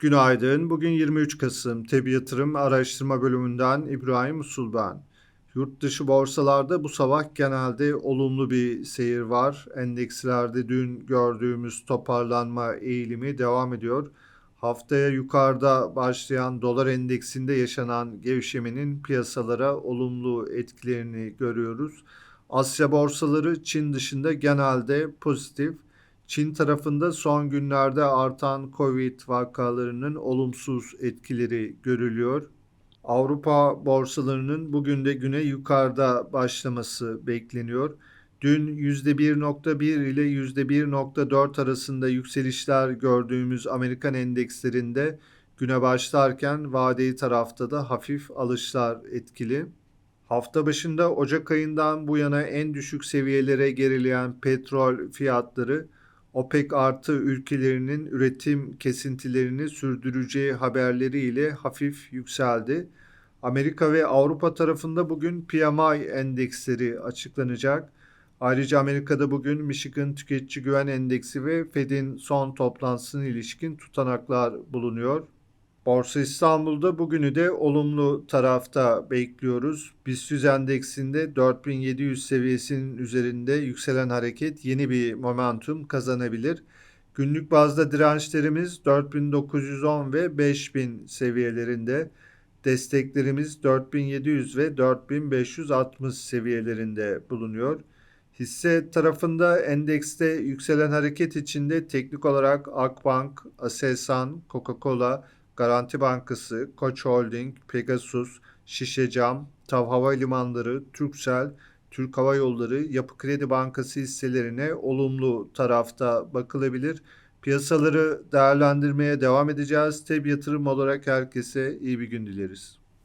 Günaydın. Bugün 23 Kasım. Tebi Yatırım Araştırma Bölümünden İbrahim Usul ben. Yurt dışı borsalarda bu sabah genelde olumlu bir seyir var. Endekslerde dün gördüğümüz toparlanma eğilimi devam ediyor. Haftaya yukarıda başlayan dolar endeksinde yaşanan gevşemenin piyasalara olumlu etkilerini görüyoruz. Asya borsaları Çin dışında genelde pozitif. Çin tarafında son günlerde artan Covid vakalarının olumsuz etkileri görülüyor. Avrupa borsalarının bugün de güne yukarıda başlaması bekleniyor. Dün %1.1 ile %1.4 arasında yükselişler gördüğümüz Amerikan endekslerinde güne başlarken vadeli tarafta da hafif alışlar etkili. Hafta başında Ocak ayından bu yana en düşük seviyelere gerileyen petrol fiyatları OPEC artı ülkelerinin üretim kesintilerini sürdüreceği haberleriyle hafif yükseldi. Amerika ve Avrupa tarafında bugün PMI endeksleri açıklanacak. Ayrıca Amerika'da bugün Michigan Tüketici Güven Endeksi ve Fed'in son toplantısına ilişkin tutanaklar bulunuyor. Borsa İstanbul'da bugünü de olumlu tarafta bekliyoruz. BIST endeksinde 4700 seviyesinin üzerinde yükselen hareket yeni bir momentum kazanabilir. Günlük bazda dirençlerimiz 4910 ve 5000 seviyelerinde. Desteklerimiz 4700 ve 4560 seviyelerinde bulunuyor. Hisse tarafında endekste yükselen hareket içinde teknik olarak Akbank, Aselsan, Coca-Cola, Garanti Bankası, Koç Holding, Pegasus, Şişecam, Tav Havalimanları, Turkcell, Türk Hava Yolları, Yapı Kredi Bankası hisselerine olumlu tarafta bakılabilir. Piyasaları değerlendirmeye devam edeceğiz. Teb yatırım olarak herkese iyi bir gün dileriz.